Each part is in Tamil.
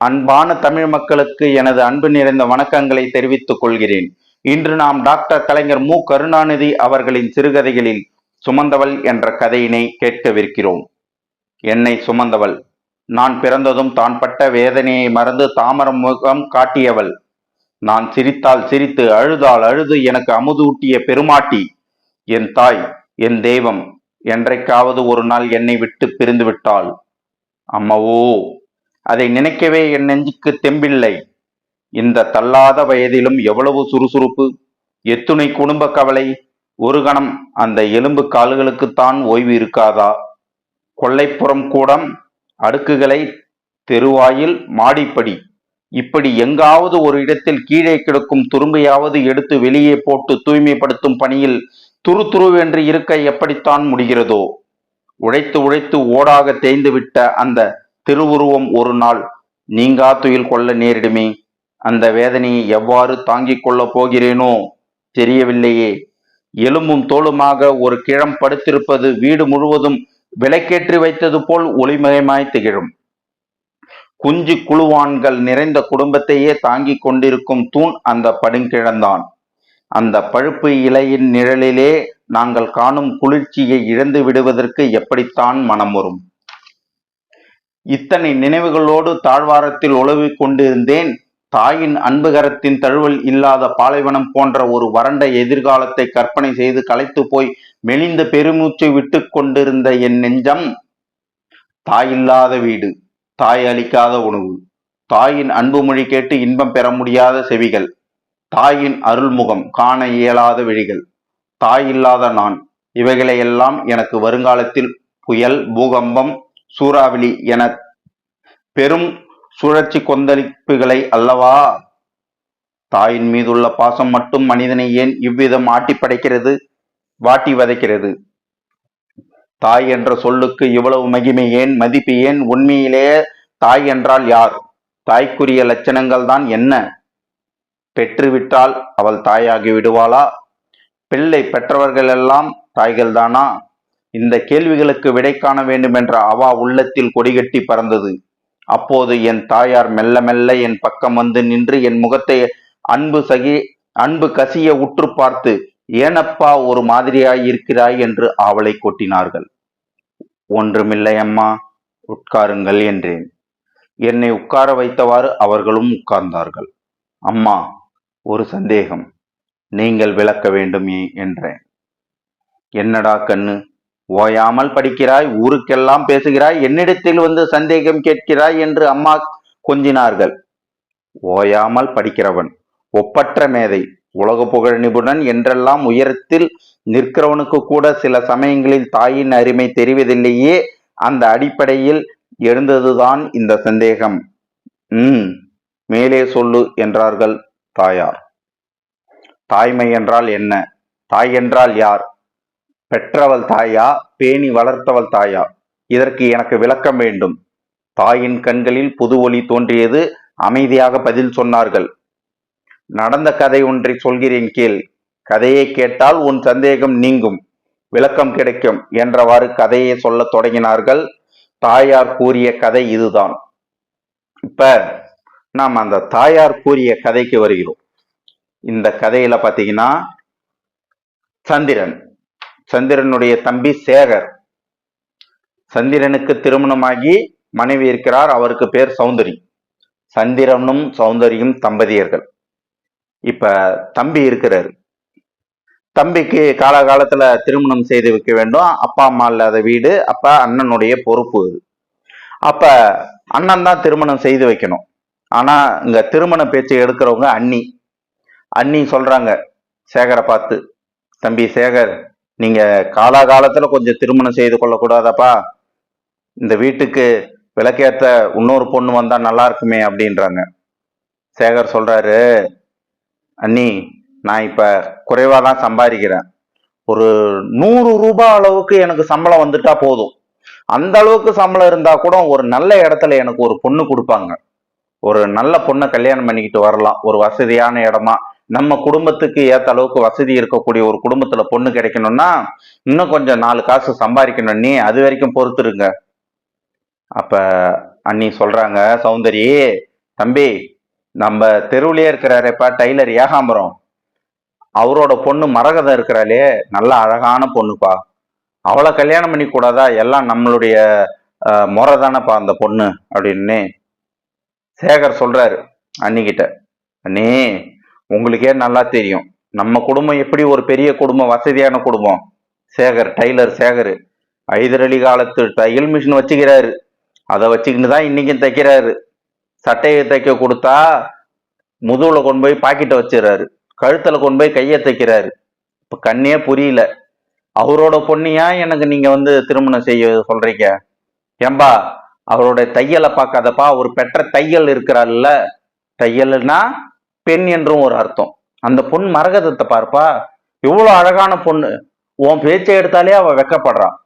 அன்பான தமிழ் மக்களுக்கு எனது அன்பு நிறைந்த வணக்கங்களை தெரிவித்துக் கொள்கிறேன். இன்று நாம் டாக்டர் கலைஞர் மு. கருணாநிதி அவர்களின் சிறுகதைகளில் சுமந்தவள் என்ற கதையினை கேட்கவிருக்கிறோம். என்னை சுமந்தவள். நான் பிறந்ததும் தான் பட்ட வேதனையை மறந்து தாமரம் முகம் காட்டியவள். நான் சிரித்தால் சிரித்து அழுதால் அழுது எனக்கு அமுதூட்டிய பெருமாட்டி. என் தாய் என் தெய்வம். என்றைக்காவது ஒரு நாள் என்னை விட்டு பிரிந்து விட்டாள் அம்மவோ அதை நினைக்கவே என் நெஞ்சுக்கு தெம்பில்லை. இந்த தள்ளாத வயதிலும் எவ்வளவு சுறுசுறுப்பு எத்துணை குடும்ப கவலை ஒரு கணம் அந்த எலும்பு கால்களுக்குத்தான் ஓய்வு இருக்காதா? கொல்லைப்புறம் கூடம் அடுக்குகளை தெருவாயில் மாடிப்படி இப்படி எங்காவது ஒரு இடத்தில் கீழே கிடக்கும் துரும்பையாவது எடுத்து வெளியே போட்டு தூய்மைப்படுத்தும் பணியில் துரு துருவென்று இருக்க எப்படித்தான் முடிகிறதோ? உழைத்து உழைத்து ஓடாக தேய்ந்துவிட்ட அந்த திருவுருவம் ஒரு நாள் நீங்கா துயில் கொள்ள நேரிடுமே. அந்த வேதனையை எவ்வாறு தாங்கிக் கொள்ளப் போகிறேனோ தெரியவில்லையே. எலும்பும் தோலுமாக ஒரு கிழம் படுத்திருப்பது வீடு முழுவதும் விளக்கேற்றி வைத்தது போல் ஒளிமயமாய் திகழும். குஞ்சு குழுவான்கள் நிறைந்த குடும்பத்தையே தாங்கிக் கொண்டிருக்கும் தூண் அந்த படுங்கிழந்தான். அந்த பழுப்பு இலையின் நிழலிலே நாங்கள் காணும் குளிர்ச்சியை இழந்து விடுவதற்கு எப்படித்தான் மனம் வரும்? இத்தனை நினைவுகளோடு தாழ்வாரத்தில் உழவிக் கொண்டிருந்தேன் தாயின் அன்புகரத்தின் தழுவல் இல்லாத பாலைவனம் போன்ற ஒரு வறண்ட எதிர்காலத்தை கற்பனை செய்து களைத்து போய் மெலிந்த பெருமூச்சு விட்டு கொண்டிருந்த என் நெஞ்சம். தாயில்லாத வீடு தாய் அளிக்காத உணவு தாயின் அன்பு மொழி கேட்டு இன்பம் பெற முடியாத செவிகள் தாயின் அருள்முகம் காண இயலாத விழிகள் தாயில்லாத நான் இவைகளையெல்லாம் எனக்கு வருங்காலத்தில் புயல் பூகம்பம் சூறாவளி என பெரும் சுழற்சி கொந்தளிப்புகளை அல்லவா? தாயின் மீதுள்ள பாசம் மட்டும் மனிதனை ஏன் இவ்விதம் ஆட்டி படைக்கிறது? வாட்டி வதைக்கிறது. தாய் என்ற சொல்லுக்கு இவ்வளவு மகிமை ஏன்? மதிப்பு ஏன்? உண்மையிலேயே தாய் என்றால் யார்? தாய்க்குரிய லட்சணங்கள் தான் என்ன? பெற்றுவிட்டால் அவள் தாயாகி விடுவாளா? பிள்ளை பெற்றவர்கள் எல்லாம் தாய்கள் தானா இந்த கேள்விகளுக்கு விடை காண வேண்டும் என்ற அவா உள்ளத்தில் கொடிகட்டி பறந்தது. அப்போது என் தாயார் மெல்ல மெல்ல என் பக்கம் வந்து நின்று என் முகத்தை அன்பு சகி அன்பு கசிய உற்று பார்த்து ஏனப்பா ஒரு மாதிரியாய் இருக்கிறாய்? என்று ஆவலை கொட்டினார்கள். ஒன்றுமில்லை அம்மா உட்காருங்கள் என்றேன். என்னை உட்கார வைத்தவாறு அவர்களும் உட்கார்ந்தார்கள். அம்மா ஒரு சந்தேகம். நீங்கள் விளக்க வேண்டும் என்றேன். என்னடா கண்ணு? ஓயாமல் படிக்கிறாய் ஊருக்கெல்லாம் பேசுகிறாய் என்னிடத்தில் வந்து சந்தேகம் கேட்கிறாய் என்று அம்மா கொஞ்சினார்கள். ஓயாமல் படிக்கிறவன் ஒப்பற்ற மேதை உலக புகழ் நிபுணன் என்றெல்லாம் உயரத்தில் நிற்கிறவனுக்கு கூட சில சமயங்களில் தாயின் அருமை தெரிவதில்லையே அந்த அடிப்படையில் எழுந்ததுதான் இந்த சந்தேகம். ம் மேலே சொல்லு என்றார்கள் தாயார். தாய்மை என்றால் என்ன? தாய் என்றால் யார்? பெற்றவள் தாயா பேணி வளர்த்தவள் தாயா? இதற்கு எனக்கு விளக்கம் வேண்டும். தாயின் கண்களில் புது ஒளி தோன்றியது அமைதியாக பதில் சொன்னார்கள். நடந்த கதை ஒன்றை சொல்கிறேன் கேள். கதையை கேட்டால் உன் சந்தேகம் நீங்கும். விளக்கம் கிடைக்கும் என்றவாறு கதையை சொல்லத் தொடங்கினார்கள். தாயார் கூறிய கதை இதுதான். இப்ப நாம் அந்த தாயார் கூறிய கதைக்கு வருகிறோம். இந்த கதையில பாத்தீங்கன்னா சந்திரன். சந்திரனுடைய தம்பி சேகர். சந்திரனுக்கு திருமணமாகி மனைவி இருக்கிறார் அவருக்கு பேர் சௌந்தரி. சந்திரனும் சௌந்தரியும் தம்பதியர்கள். இப்ப தம்பி இருக்கிறாரு. தம்பிக்கு காலகாலத்துல திருமணம் செய்து வைக்க வேண்டும். அப்பா அம்மா இல்லாத வீடு அப்ப அண்ணனுடைய பொறுப்பு இது. அப்ப அண்ணன் தான் திருமணம் செய்து வைக்கணும். ஆனா இங்க திருமண பேச்சு எடுக்கிறவங்க அண்ணி. அண்ணி சொல்றாங்க சேகரை பார்த்து தம்பி சேகர் நீங்க காலாகாலத்துல கொஞ்சம் திருமணம் செய்து கொள்ளக்கூடாதப்பா. இந்த வீட்டுக்கு விளக்கேத்த இன்னொரு பொண்ணு வந்தா நல்லா இருக்குமே அப்படின்றாங்க. சேகர் சொல்றாரு அண்ணி நான் இப்ப குறைவா தான் சம்பாதிக்கிறேன். ஒரு நூறு ரூபாய் அளவுக்கு எனக்கு சம்பளம் வந்துட்டா போதும். அந்த அளவுக்கு சம்பளம் இருந்தா கூட ஒரு நல்ல இடத்துல எனக்கு ஒரு பொண்ணு கொடுப்பாங்க. ஒரு நல்ல பொண்ணை கல்யாணம் பண்ணிக்கிட்டு வரலாம். ஒரு வசதியான இடமா நம்ம குடும்பத்துக்கு ஏற்ற அளவுக்கு வசதி இருக்கக்கூடிய ஒரு குடும்பத்துல பொண்ணு கிடைக்கணும்னா இன்னும் கொஞ்சம் நாலு காசு சம்பாதிக்கணும். நீ அது வரைக்கும் பொறுத்துருங்க. அப்ப அண்ணி சொல்றாங்க சௌந்தரி தம்பி நம்ம தெருவிலேயே இருக்கிறாரேப்பா டைலர் ஏகாம்பரம். அவரோட பொண்ணு மரகதம் இருக்கிறாளே நல்ல அழகான பொண்ணுப்பா. அவளை கல்யாணம் பண்ணி கூடாதா எல்லாம் நம்மளுடைய முறை தானேப்பா அந்த பொண்ணு? அப்படின்னு சேகர் சொல்றாரு அண்ணிக்கிட்ட அண்ணே உங்களுக்கே நல்லா தெரியும். நம்ம குடும்பம் எப்படி ஒரு பெரிய குடும்பம் வசதியான குடும்பம்? சேகர் டைலர் சேகர். ஐதரளி காலத்து தையல் மிஷின் வச்சுக்கிறாரு. அதை வச்சுக்கிட்டு தான் இன்றைக்கும் தைக்கிறாரு. சட்டையை தைக்க கொடுத்தா முதுகில் கொண்டு போய் பாக்கெட்டை வச்சிடறாரு கழுத்தில் கொண்டு போய் கையை தைக்கிறாரு. இப்போ கண்ணே புரியல. அவரோட பொண்ணியா எனக்கு நீங்கள் வந்து திருமணம் செய்ய சொல்கிறீங்க ஏம்பா அவரோட தையலை பார்க்காதப்பா ஒரு பெற்ற தையல் இருக்கிறாள்ல. தையல்னா பெண் என்றும் ஒரு அர்த்தம். அந்த பொண் மரகதத்தை பார்ப்பா எவ்வளோ அழகான பொண்ணு. உன் பேச்சை எடுத்தாலே அவ வெக்கப்படுறான்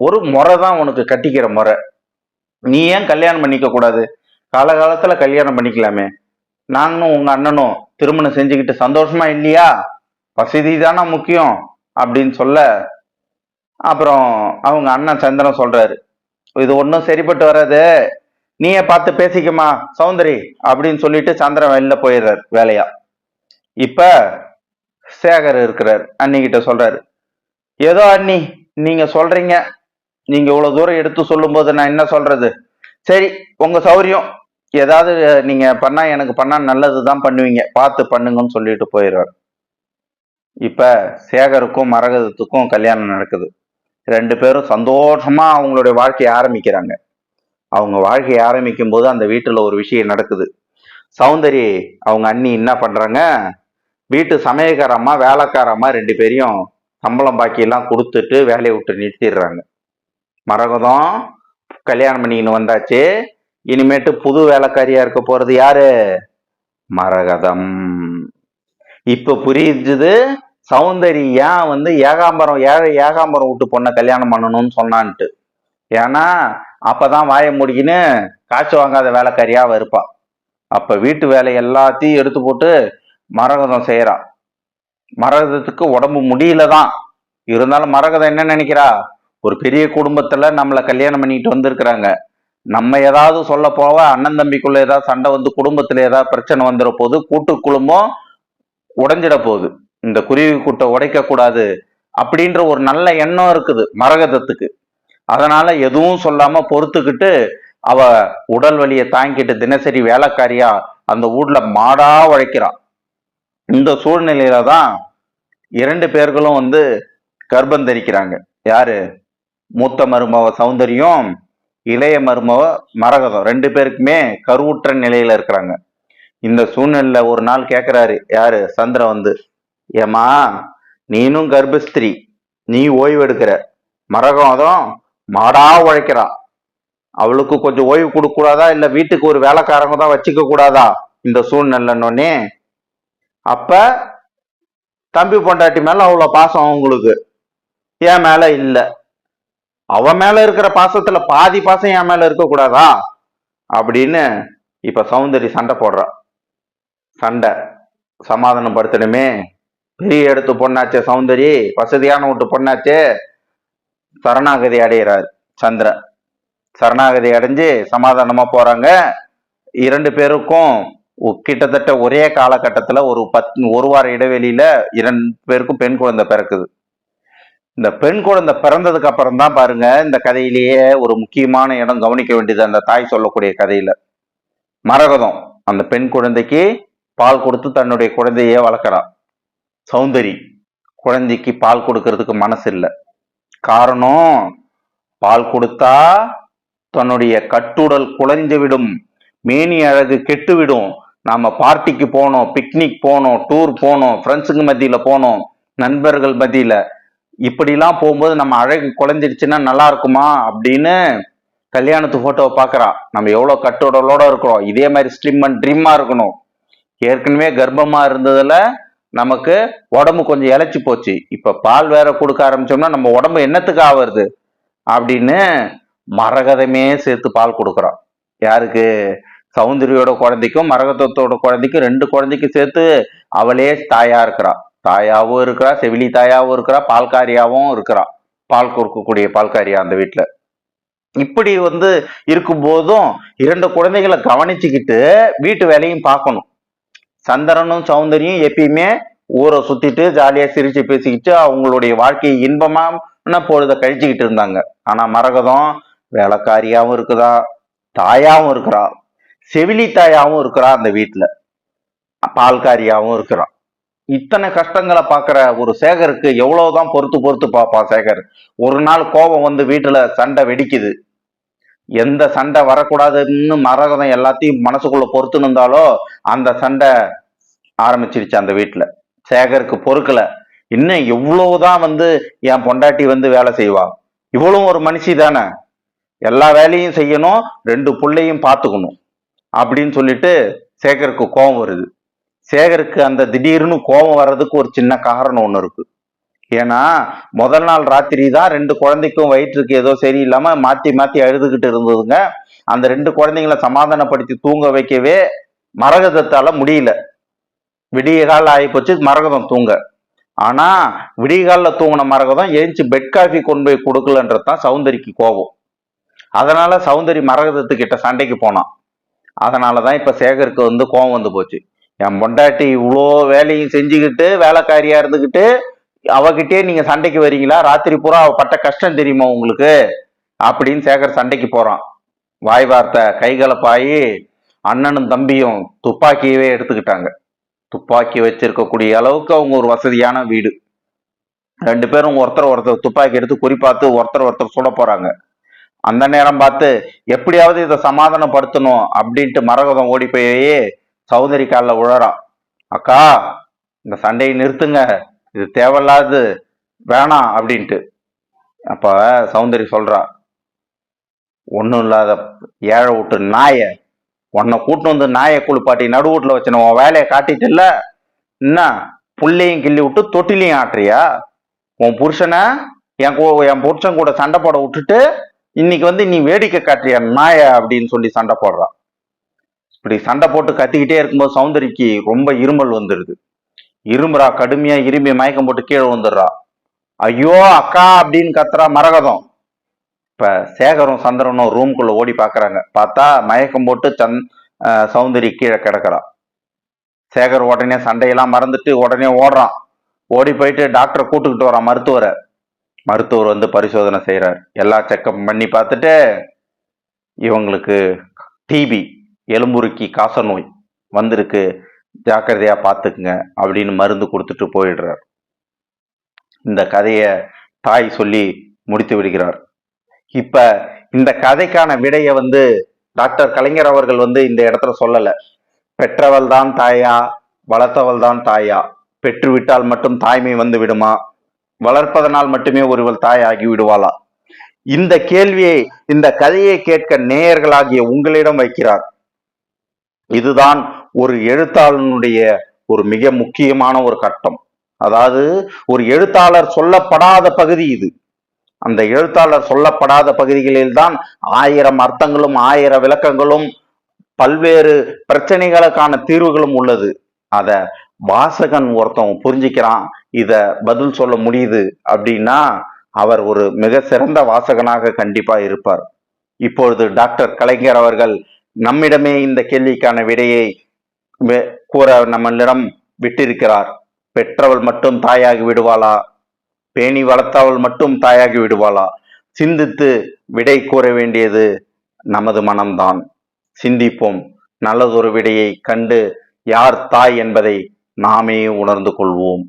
ஒரு முறை தான் உனக்கு கட்டிக்கிற முறை. நீ ஏன் கல்யாணம் பண்ணிக்க கூடாது? காலகாலத்துல கல்யாணம் பண்ணிக்கலாமே. நானும் உங்க அண்ணனும் திருமணம் செஞ்சுக்கிட்டு சந்தோஷமா இல்லையா? வசதி தானே முக்கியம் அப்படின்னு சொல்ல அப்புறம் அவங்க அண்ணன் சந்திரன் சொல்றாரு. இது ஒன்றும் சரிப்பட்டு வராது. நீயே பார்த்து பேசிக்கமா சௌந்தரி அப்படின்னு சொல்லிட்டு சந்திரன் வெளில போயிடுறாரு வேலையா. இப்ப சேகர் இருக்கிறார் அன்னிக்கிட்ட சொல்றாரு. ஏதோ அண்ணி நீங்க சொல்றீங்க. நீங்க இவ்வளவு தூரம் எடுத்து சொல்லும்போது நான் என்ன சொல்றது? சரி உங்க சௌரியம். ஏதாவது நீங்க பண்ணா எனக்கு பண்ணா நல்லதுதான் பண்ணுவீங்க. பார்த்து பண்ணுங்கன்னு சொல்லிட்டு போயிடுவார் இப்ப சேகருக்கும் மரகதத்துக்கும் கல்யாணம் நடக்குது. ரெண்டு பேரும் சந்தோஷமா அவங்களுடைய வாழ்க்கையை ஆரம்பிக்கிறாங்க. அவங்க வாழ்க்கையை ஆரம்பிக்கும் போது அந்த வீட்டில் ஒரு விஷயம் நடக்குது. சௌந்தரி அவங்க அண்ணி என்ன பண்ணுறாங்க வீட்டு சமயக்காரம்மா வேலைக்காரம்மா ரெண்டு பேரையும் சம்பளம் பாக்கியெல்லாம் கொடுத்துட்டு வேலையை விட்டு நிறுத்திடுறாங்க. மரகதம் கல்யாணம் பண்ணிக்கின்னு வந்தாச்சு. இனிமேட்டு புது வேலைக்காரியா இருக்க போறது யாரு? மரகதம். இப்ப புரியுது சௌந்தரி ஏன் வந்து ஏகாம்பரம் ஏழை ஏகாம்பரம் விட்டு பொண்ணை கல்யாணம் பண்ணணும்னு சொன்னான்ட்டு. ஏன்னா அப்பதான் வாயை முடிக்கின்னு காசு வாங்காத வேலைக்காரியாவ இருப்பான் அப்ப வீட்டு வேலை எல்லாத்தையும் எடுத்து போட்டு மரகதம் செய்யறான் மரகதத்துக்கு உடம்பு முடியல தான் இருந்தாலும் மரகதம் என்ன நினைக்கிறா? ஒரு பெரிய குடும்பத்துல நம்மளை கல்யாணம் பண்ணிட்டு வந்திருக்கிறாங்க. நம்ம ஏதாவது சொல்ல போவ அண்ணன் தம்பிக்குள்ள ஏதாவது சண்டை வந்து குடும்பத்துல ஏதாவது பிரச்சனை வந்துட போது கூட்டு குழுமம் உடைஞ்சிட போகுது. இந்த குருவி கூட்டை உடைக்க கூடாது அப்படின்ற ஒரு நல்ல எண்ணம் இருக்குது மரகதத்துக்கு. அதனால எதுவும் சொல்லாம பொறுத்துக்கிட்டு அவ உடல் வலியை தாங்கிட்டு தினசரி வேலைக்காரியா அந்த ஊர்ல மாடா உழைக்கிறான். இந்த சூழ்நிலையில தான் இரண்டு பேர்களும் வந்து கர்ப்பம் தரிக்கிறாங்க. யாரு? மூத்த மருமவ சௌந்தரியம் இளைய மருமவ மரகதம். ரெண்டு பேருக்குமே கருவுற்ற நிலையில இருக்கிறாங்க. இந்த சூழ்நிலையில ஒரு நாள் கேக்குறாரு யாரு? சந்திரன் வந்து ஏமா நீனும் கர்ப்பஸ்திரி. நீ ஓய்வு எடுக்கிற. மரகதம் மாடா உழைக்கிறா. அவளுக்கு கொஞ்சம் ஓய்வு கொடுக்க கூடாதா இல்ல வீட்டுக்கு ஒரு வேலைக்காரங்க தான் வச்சுக்க கூடாதா? இந்த சூழ்நிலைன்னொன்னே அப்ப தம்பி பொண்டாட்டி மேல அவ்வளவு பாசம் அவங்களுக்கு. என் மேல இல்ல. அவ மேல இருக்கிற பாசத்துல பாதி பாசம் என் மேல இருக்க கூடாதா? அப்படின்னு இப்ப சௌந்தரி சண்டை போடுறா. சண்டை. சமாதானப்படுத்தணுமே. பெரிய எடுத்து பொண்ணாச்சே சௌந்தரி. வசதியான வீட்டு பொண்ணாச்சே. சரணாகதி அடைகிறார் சந்திரன் சரணாகதி அடைஞ்சு சமாதானமா போறாங்க. இரண்டு பேருக்கும் கிட்டத்தட்ட ஒரே காலகட்டத்துல ஒரு பத் ஒரு வார இடைவெளியில இரண்டு பேருக்கும் பெண் குழந்தை பிறக்குது. இந்த பெண் குழந்தை பிறந்ததுக்கு அப்புறம் தான் பாருங்க இந்த கதையிலேயே ஒரு முக்கியமான இடம் கவனிக்க வேண்டியது அந்த தாய் சொல்லக்கூடிய கதையில. மரகதம் அந்த பெண் குழந்தைக்கு பால் கொடுத்து தன்னுடைய குழந்தையே வளர்க்குறான் சௌந்தரி குழந்தைக்கு பால் கொடுக்கறதுக்கு மனசு இல்லை காரணம் பால் கொடுத்தா தன்னுடைய கட்டுடல் குலைஞ்சு விடும் மேனி அழகு கெட்டுவிடும். நாம பார்ட்டிக்கு போனோம் பிக்னிக் போனோம் டூர் போனோம் ஃப்ரெண்ட்ஸுங்க மத்தியில போனோம் நண்பர்கள் மத்தியில. இப்படிலாம் போகும்போது நம்ம அழகு குலைஞ்சிடுச்சுன்னா நல்லா இருக்குமா அப்படின்னு கல்யாணத்து போட்டோவை பார்க்குறா. நம்ம எவ்வளோ கட்டுடலோட இருக்கிறோம். இதே மாதிரி ஸ்லிம் அண்ட் ட்ரிம்மா இருக்கணும். ஏற்கனவே கர்ப்பமாக இருந்ததில் நமக்கு உடம்பு கொஞ்சம் இழைச்சி போச்சு. இப்ப பால் வேற கொடுக்க ஆரம்பிச்சோம்னா நம்ம உடம்பு என்னத்துக்கு ஆவருது அப்படின்னு மரகதமே சேர்த்து பால் கொடுக்குறோம். யாருக்கு? சௌந்தரியோட குழந்தைக்கும் மரகதத்தோட குழந்தைக்கும் ரெண்டு குழந்தைக்கும் சேர்த்து அவளே தாயா இருக்கிறா. தாயாவும் இருக்கிறா செவிலி தாயாவும் இருக்கிறா பால்காரியாவும் இருக்கிறா. பால் கொடுக்கக்கூடிய பால்காரியா அந்த வீட்டுல இப்படி வந்து இருக்கும்போதும் இரண்டு குழந்தைகளை கவனிச்சுக்கிட்டு வீட்டு வேலையும் பார்க்கணும். சந்திரனும் சௌந்தரியும் எப்பயுமே ஊரை சுத்திட்டு ஜாலியா சிரிச்சு பேசிக்கிட்டு அவங்களுடைய வாழ்க்கையை இன்பமான பொழுத கழிச்சுக்கிட்டு இருந்தாங்க. ஆனா மரகதம் வேலைக்காரியாவும் இருக்குதா? தாயாவும் இருக்கிறா. செவிலி தாயாவும் இருக்கிறா அந்த வீட்டுல. பால்காரியாவும் இருக்கிறா இத்தனை கஷ்டங்களை பார்க்குற ஒரு சேகருக்கு எவ்வளவுதான் பொறுத்து பொறுத்து பார்ப்பான் சேகர். ஒரு நாள் கோபம் வந்து வீட்டுல சண்டை வெடிக்குது. எந்த சண்டை வரக்கூடாதுன்னு மரகதம் எல்லாத்தையும் மனசுக்குள்ள பொறுத்துன்னு இருந்தாலோ அந்த சண்டை ஆரம்பிச்சிருச்சு அந்த வீட்டில் சேகருக்கு பொறுக்கல. இன்னும் எவ்வளவுதான் வந்து என் பொண்டாட்டி வந்து வேலை செய்வா. இவளும் ஒரு மனுஷி தானே. எல்லா வேலையும் செய்யணும் ரெண்டு பிள்ளையும் பார்த்துக்கணும் அப்படின்னு சொல்லிட்டு சேகருக்கு கோபம் வருது. சேகருக்கு அந்த திடீர்னு கோபம் வர்றதுக்கு ஒரு சின்ன காரணம் ஒன்று இருக்கு. ஏன்னா முதல் நாள் ராத்திரி தான் ரெண்டு குழந்தைக்கும் வயிற்றுக்கு ஏதோ சரியில்லாம மாத்தி மாத்தி அழுதுகிட்டு இருந்ததுங்க. அந்த ரெண்டு குழந்தைங்கள சமாதானப்படுத்தி தூங்க வைக்கவே மரகதத்தால முடியல. விடிய கால ஆகிப்போச்சு மரகதம் தூங்க. ஆனா விடிய காலில் தூங்கின மரகதம் ஏஞ்சி பெட் காஃபி கொண்டு போய் கொடுக்கலன்றது தான் சௌந்தரிக்கு கோபம். அதனால சௌந்தரி மரகதத்துக்கிட்ட சண்டைக்கு போனான். அதனாலதான் இப்ப சேகருக்கு வந்து கோபம் வந்து போச்சு. என் பொண்டாட்டி இவ்வளோ வேலையும் செஞ்சுக்கிட்டு வேலைக்காரியா இருந்துக்கிட்டு அவகிட்டே நீங்க சண்டைக்கு வரீங்களா? ராத்திரி பூரா அவ பட்ட கஷ்டம் தெரியுமா உங்களுக்கு? அப்படின்னு சேகர் சண்டைக்கு போறான். வாய் வார்த்தை கைகலப்பாயி அண்ணனும் தம்பியும் துப்பாக்கியவே எடுத்துக்கிட்டாங்க. துப்பாக்கி வச்சிருக்கக்கூடிய அளவுக்கு அவங்க ஒரு வசதியான வீடு. ரெண்டு பேரும் ஒருத்தர் ஒருத்தர் துப்பாக்கி எடுத்து குறிப்பாத்து ஒருத்தர் ஒருத்தர் சுட போறாங்க. அந்த நேரம் பார்த்து எப்படியாவது இதை சமாதானப்படுத்தணும் அப்படின்ட்டு மரகதம் ஓடி போய் சௌந்தரி காலில் உழறான். அக்கா இந்த சண்டையை நிறுத்துங்க. இது தேவையில்லாது வேணாம் அப்படின்ட்டு. அப்ப சௌந்தரி சொல்றா ஒன்றும் இல்லாத ஏழை விட்டு நாயை உன்னை கூட்டு வந்து நாயை குளிப்பாட்டி நடு வீட்டில் வச்சு உன் வேலையை காட்டிட்டு இல்லை என்ன புள்ளையும் கிள்ளி விட்டு தொட்டிலையும் ஆட்டுறியா? உன் புருஷனை என் கூ- என் புருஷன் கூட சண்டை போட விட்டுட்டு இன்னைக்கு வந்து நீ வேடிக்கை காட்டுறியா நாய? அப்படின்னு சொல்லி சண்டை போடுறான் இப்படி சண்டை போட்டு கத்திக்கிட்டே இருக்கும்போது சௌந்தரிக்கு ரொம்ப இருமல் வந்துடுது. இரும்புறா கடுமையா இரும்பி மயக்கம் போட்டு கீழே வந்துடுறா ஐயோ அக்கா அப்படின்னு கத்துறா மரகதம். இப்ப சேகரும் சந்திரனும் ரூம்குள்ள ஓடி பாக்குறாங்க. பார்த்தா மயக்கம் போட்டு சந் சௌந்தரி கீழே கிடக்குறா. சேகர் உடனே சண்டையெல்லாம் மறந்துட்டு உடனே ஓடுறான். ஓடி போயிட்டு டாக்டரை கூட்டுக்கிட்டு வரான் மருத்துவரை. மருத்துவர் வந்து பரிசோதனை செய்கிறார் எல்லா செக்கப் பண்ணி பார்த்துட்டு இவங்களுக்கு டிபி எலும்புருக்கி காசநோய் வந்திருக்கு. ஜாக்கிரதையா பார்த்துக்குங்க அப்படின்னு மருந்து கொடுத்துட்டு போயிடுறார். இந்த கதையை தாய் சொல்லி முடித்து விடுகிறார். இப்ப இந்த கதைக்கான விடையை வந்து டாக்டர் கலைஞர் அவர்கள் வந்து இந்த இடத்துல சொல்லல. பெற்றவள் தான் தாயா வளர்த்தவள் தான் தாயா பெற்றுவிட்டால் மட்டும் தாய்மை வந்து விடுமா? வளர்ப்பதனால் மட்டுமே ஒருவள் தாய் ஆகி விடுவாளா? இந்த கேள்வியை இந்த கதையை கேட்க நேயர்களாகிய உங்களிடம் வைக்கிறார். இதுதான் ஒரு எழுத்தாளனுடைய ஒரு மிக முக்கியமான ஒரு கட்டம். அதாவது ஒரு எழுத்தாளர் சொல்லப்படாத பகுதி இது. அந்த எழுத்தாளர் சொல்லப்படாத பகுதிகளில் தான் ஆயிரம் அர்த்தங்களும் ஆயிரம் விளக்கங்களும் பல்வேறு பிரச்சனைகளுக்கான தீர்வுகளும் உள்ளது. அத வாசகன் ஒருத்தன் புரிஞ்சுக்கிறான் இத பதில் சொல்ல முடியுது அப்படின்னா அவர் ஒரு மிக சிறந்த வாசகனாக கண்டிப்பா இருப்பார். இப்பொழுது டாக்டர் கலைஞர் அவர்கள் நம்மிடமே இந்த கேள்விக்கான விடையை கூற நம்மளிடம் விட்டிருக்கிறார். பெற்றவள் மட்டும் தாயாகி விடுவாளா? பேணி வளர்த்தவள் மட்டும் தாயாகி விடுவாளா? சிந்தித்து விடை கூற வேண்டியது நமது மனம்தான். சிந்திப்போம். நல்லதொரு விடையை கண்டு யார் தாய் என்பதை நாமே உணர்ந்து கொள்வோம்.